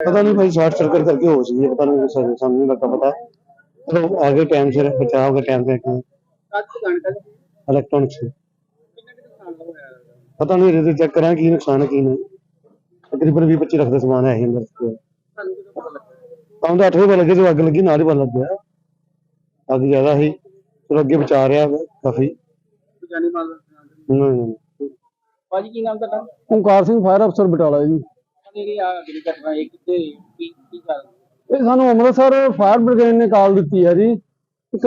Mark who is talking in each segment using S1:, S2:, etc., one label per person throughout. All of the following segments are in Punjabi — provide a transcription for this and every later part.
S1: ਪਤਾ ਨਹੀਂ ਭਾਈ ਸ਼ਾਰਟ ਸਰਕਟ ਕਰਕੇ ਹੋ ਸੀ ਪਤਾ ਨਹੀਂ ਸਾਨੂੰ ਸਾਨੂੰ ਨਹੀਂ ਲੱਗਾ ਪਤਾ। ਚਲੋ ਆ ਗਏ ਟਾਈਮ ਸਿਰ ਬਚਾਅ ਹੋ ਗਿਆ ਟਾਈਮ ਤੇ ਇਲੈਕਟ੍ਰੋਨਿਕਸ
S2: ਕਿੰਨੇ ਕਿੰਨੇ ਸਾਲ ਦਾ ਹੋਇਆ ਹੈਗਾ?
S1: ਪਤਾ ਨਹੀਂ ਇਹਦੇ ਚੈੱਕ ਕਰਾਂ ਕੀ ਨੁਕਸਾਨ ਹੈ ਕੀ ਨਹੀਂ। ਤਕਰੀਬਨ 20 25 ਲੱਖ ਦਾ ਸਮਾਨ ਹੈ ਇਹ ਅੰਦਰ।
S2: ਸਾਨੂੰ ਕਿਦੋਂ ਪਤਾ ਲੱਗਾ?
S1: ਤਾਂ ਤਾਂ 8 ਵਜੇ ਲੱਗੇ ਜਦੋਂ ਅੱਗ ਲੱਗੀ ਨਾਲ ਹੀ ਪਤਾ ਲੱਗਿਆ। ਅੱਗ ਜ਼ਿਆਦਾ ਸੀ। ਚਲੋ ਅੱਗੇ ਬਚਾ ਰਿਹਾ ਵਾ ਕਾਫੀ।
S2: ਜਾਨੀ ਮਾਲ
S1: ਨਹੀਂ ਨਹੀਂ।
S2: ਭਾਜੀ ਕੀ ਨਾਮ ਤੁਹਾਡਾ?
S1: ਓਂਕਾਰ ਸਿੰਘ ਫਾਇਰ ਅਫਸਰ ਬਟਾਲਾ ਜੀ।
S2: ਜਿਹੜੀ ਆ ਜਿਹੜੀ ਘਟਨਾ ਇਹ ਕਿਤੇ ਕੀ ਕੀ ਗੱਲ?
S1: ਇਹ ਸਾਨੂੰ ਅੰਮ੍ਰਿਤਸਰ ਫਾਇਰ ਬ੍ਰਿਗੇਡ ਨੇ ਕਾਲ ਦਿੱਤੀ ਹੈ ਜੀ। ਇੱਕ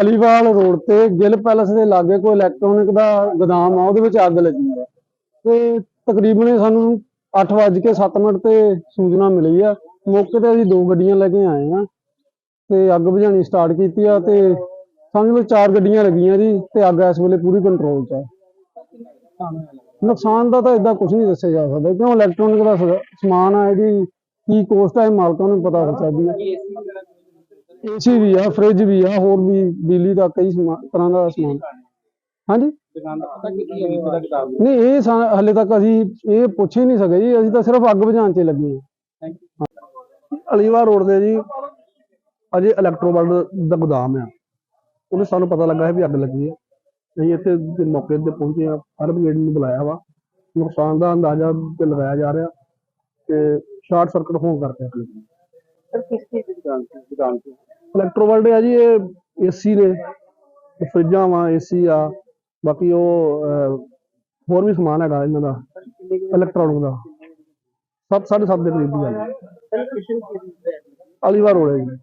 S1: ਅਲੀਵਾਲ ਰੋਡ ਤੇ ਗਿੱਲ ਪੈਲਸ ਦੇ ਲਾਗੇ ਕੋਈ ਇਲੈਕਟ੍ਰੋਨਿਕ ਦਾ ਗੋਦਾਮ ਆ ਉਹਦੇ ਵਿੱਚ ਅੱਗ ਲੱਗੀ ਹੈ। ਤੇ ਤਕਰੀਬਨ ਸਾਨੂੰ 8:07 ਮਿੰਟ ਤੇ ਸੂਚਨਾ ਮਿਲੀ ਆ। ਮੌਕੇ ਤੇ ਅਸੀਂ ਦੋ ਗੱਡੀਆਂ ਲੈ ਕੇ ਆਏ ਆ ਤੇ ਅੱਗ ਬੁਝਾਉਣੀ ਸਟਾਰਟ ਕੀਤੀ ਆ ਤੇ ਸਮਝ ਲਓ ਚਾਰ ਗੱਡੀਆਂ ਲੱਗੀਆਂ ਜੀ ਤੇ ਅੱਗ ਇਸ ਵੇਲੇ ਪੂਰੀ ਕੰਟਰੋਲ 'ਚ ਹੈ ਨੁਕਸਾਨ ਦਾ ਤਾਂ ਇਦਾਂ ਕੁਝ ਨਹੀਂ ਦੱਸਿਆ ਜਾ ਸਕਦਾ, ਕਿਉਂ ਇਲੈਕਟ੍ਰੋਨਿਕ ਦਾ ਸ- ਸਮਾਨ ਆ ਇਹਦੀ ਕੀ ਕੋਸਟ ਹੈ ਇਹ ਮਾਲਕਾਂ ਨੂੰ ਪਤਾ ਹੋ ਸਕਦੀ। ਹੈ
S2: ਏਸੀ
S1: ਵੀ ਆ ਫ੍ਰਿਜ ਵੀ ਆ, ਹੋਰ ਵੀ ਬਿਜਲੀ ਦਾ ਕਈ ਸਮਾ- ਤਰ੍ਹਾਂ ਦਾ ਸਮਾਨ। ਹਾਂਜੀ?
S2: ਦੁਕਾਨ ਦਾ ਪਤਾ ਕਿ ਕੀ ਹੈ ਇਹਦਾ ਕਿਤਾਬ
S1: ਨਹੀਂ, ਇਹ ਸਾ- ਹਲੇ ਤੱਕ ਅਸੀਂ ਇਹ ਪੁੱਛ ਹੀ ਨਹੀਂ ਸਕੇ ਜੀ, ਅਸੀਂ ਤਾਂ ਸਿਰਫ ਅੱਗ ਬੁਝਾਉਣ 'ਚ ਹੀ ਲੱਗੇ ਹਾਂ।
S2: ਥੈਂਕ ਯੂ
S1: ਅਲੀਵਾਰ ਰੋਡ ਦੇ ਜੀ, ਅਜੇ ਇਲੈਕਟ੍ਰੋਵਰਲਡ ਦਾ ਗੋਦਾਮ ਆ। ਉਹਨੇ ਸਾਨੂੰ ਪਤਾ ਲੱਗਾ ਹੈ ਵੀ ਅੱਗ ਲੱਗੀ ਹੈ। ਅਸੀਂ ਇੱਥੇ ਦੇ ਮੌਕੇ ਤੇ ਪਹੁੰਚੇ ਆ ਫਾਇਰ ਬ੍ਰਿਗੇਡ ਨੂੰ ਬੁਲਾਇਆ ਵਾ। ਨੁਕਸਾਨ ਦਾ ਅੰਦਾਜ਼ਾ ਤੇ ਲਗਾਇਆ ਜਾ ਰਿਹਾ ਤੇ ਸ਼ਾਰਟ ਸਰਕਟ ਹੋਣ ਕਰਕੇ।
S2: ਸਰ ਕਿਸ ਚੀਜ਼ ਦੀ ਦੁਕਾਨ ਸੀ? ਦੁਕਾਨ ਸੀ।
S1: ਆ ਜੀ ਇਹ ਏਸੀ ਨੇ। ਤੇ ਫਰਿੱਜਾਂ ਵਾ ਏਸੀ ਆ। ਬਾਕੀ ਉਹ ਅਹ, ਹੋਰ ਵੀ ਸਮਾਨ ਹੈਗਾ ਇਹਨਾਂ ਦਾ ਇਲੈਕਟ੍ਰੋਨਿਕ ਦਾ। ਸੱਤ ਸਾਢੇ ਸੱਤ ਦੇ ਕਰੀਬ ਦੀ ਗੱਲ ਹੈ
S2: ਸਰ ਕਿਸ਼ਨ ਕੀ
S1: ਹੈ ਜੀ।